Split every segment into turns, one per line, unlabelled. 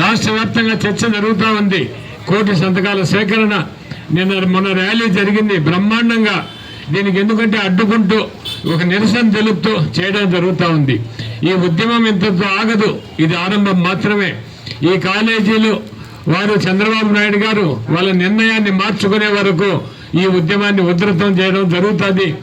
రాష్ట్ర వ్యాప్తంగా చర్చ జరుగుతూ ఉంది. కోటి సంతకాల సేకరణ. నిన్న మొన్న ర్యాలీ జరిగింది. బ్రహ్మాండంగా దీనికి ఎందుకంటే అడ్డుకుంటూ ఒక నిరసన తెలుపుతూ చేయడం జరుగుతూ ఉంది. ఈ ఉద్యమం ఇంతతో ఆగదు. ఇది ఆరంభం మాత్రమే. ఈ కాలేజీలు వారు చంద్రబాబు నాయుడు గారు వాళ్ళ నిర్ణయాన్ని మార్చుకునే వరకు ఈ ఉద్యమాన్ని ఉధృతం చేయడం జరుగుతుంది.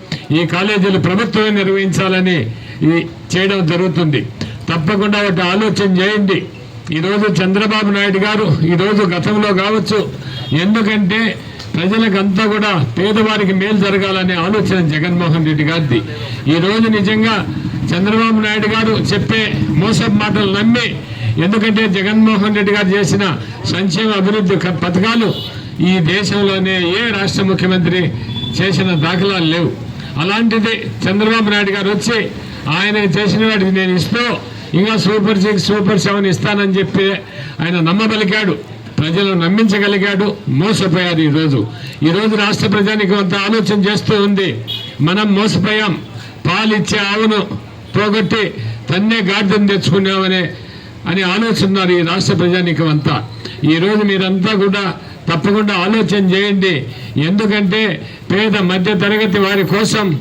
ఈ కాలేజీలు ప్రభుత్వమే నిర్వహించాలని ఈ చేయడం జరుగుతుంది. తప్పకుండా ఒకటి ఆలోచన చేయండి. ఈరోజు చంద్రబాబు నాయుడు గారు ఈరోజు గతంలో కావచ్చు ఎందుకంటే ప్రజలకంతా కూడా పేదవారికి మేలు జరగాలనే ఆలోచన జగన్మోహన్ రెడ్డి గారిది. ఈరోజు నిజంగా చంద్రబాబు నాయుడు గారు చెప్పే మోసపు మాటలు నమ్మి ఎందుకంటే జగన్మోహన్ రెడ్డి గారు చేసిన సంక్షేమ అభివృద్ధి పథకాలు ఈ దేశంలోనే ఏ రాష్ట్ర ముఖ్యమంత్రి చేసిన దాఖలాలు లేవు. అలాంటిది చంద్రబాబు నాయుడు గారు వచ్చి ఆయన చేసిన వాటికి నేను ఇస్తూ ఇంకా సూపర్ సిక్స్ సూపర్ సెవెన్ ఇస్తానని చెప్పి ఆయన నమ్మబలికాడు ప్రజలు నమ్మించగలిగాడు. మోసపోయారు ఈరోజు. ఈరోజు రాష్ట్ర ప్రజానికి కొంత ఆలోచన చేస్తూ ఉంది. మనం మోసపోయాం. పాలిచ్చే ఆవును పోగొట్టి తన్నే గాడిదను తెచ్చుకున్నామనే అని ఆలోచిస్తున్నారు ఈ రాష్ట్ర ప్రజానికం అంతా. ఈరోజు మీరంతా కూడా తప్పకుండా ఆలోచన చేయండి. ఎందుకంటే పేద మధ్య తరగతి వారి కోసం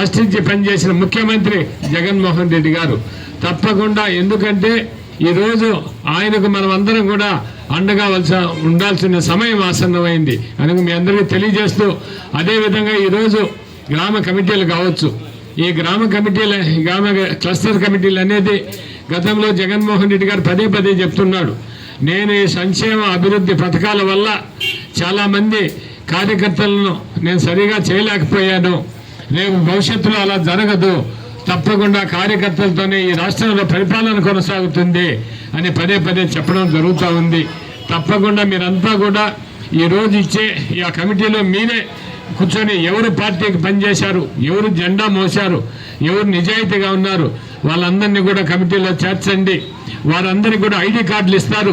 కష్టించి పనిచేసిన ముఖ్యమంత్రి జగన్మోహన్ రెడ్డి గారు. తప్పకుండా ఎందుకంటే ఈరోజు ఆయనకు మనం అందరం కూడా అండగా వలస ఉండాల్సిన సమయం ఆసన్నమైంది. అని మీ అందరికీ తెలియజేస్తూ అదేవిధంగా ఈరోజు గ్రామ కమిటీలు కావచ్చు. ఈ గ్రామ కమిటీల గ్రామ క్లస్టర్ కమిటీలు అనేది గతంలో జగన్మోహన్ రెడ్డి గారు పదే పదే చెప్తున్నాడు. నేను ఈ సంక్షేమ అభివృద్ధి పథకాల వల్ల చాలామంది కార్యకర్తలను నేను సరిగా చేయలేకపోయాను. రేపు భవిష్యత్తులో అలా జరగదు. తప్పకుండా కార్యకర్తలతోనే ఈ రాష్ట్రంలో పరిపాలన కొనసాగుతుంది అని పదే పదే చెప్పడం జరుగుతూ ఉంది. తప్పకుండా మీరంతా కూడా ఈ రోజు ఇచ్చే ఈ ఆ కమిటీలో మీరే కూర్చొని ఎవరు పార్టీకి పనిచేశారు ఎవరు జెండా మోశారు ఎవరు నిజాయితీగా ఉన్నారు వాళ్ళందరినీ కూడా కమిటీలో చేర్చండి. వారందరికీ కూడా ఐడి కార్డులు ఇస్తారు.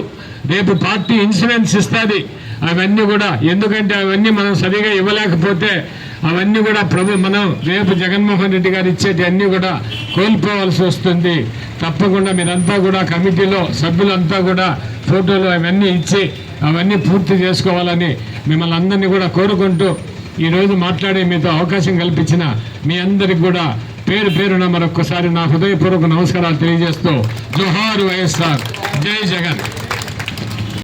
రేపు పార్టీ ఇన్సూరెన్స్ ఇస్తుంది. అవన్నీ కూడా ఎందుకంటే అవన్నీ మనం సరిగా ఇవ్వలేకపోతే అవన్నీ కూడా ప్రభు మనం రేపు జగన్మోహన్ రెడ్డి గారు ఇచ్చేటి అన్నీ కూడా కోల్పోవాల్సి వస్తుంది. తప్పకుండా మీరంతా కూడా కమిటీలో సభ్యులంతా కూడా ఫోటోలు అవన్నీ ఇచ్చి అవన్నీ పూర్తి చేసుకోవాలని మిమ్మల్ని అందరినీ కూడా కోరుకుంటూ ఈరోజు మాట్లాడే మీతో అవకాశం కల్పించిన మీ అందరికి కూడా పేరు పేరున మరొకసారి నా హృదయపూర్వక నమస్కారాలు తెలియజేస్తూ జోహార్ వైఎస్ఆర్. జై జగన్.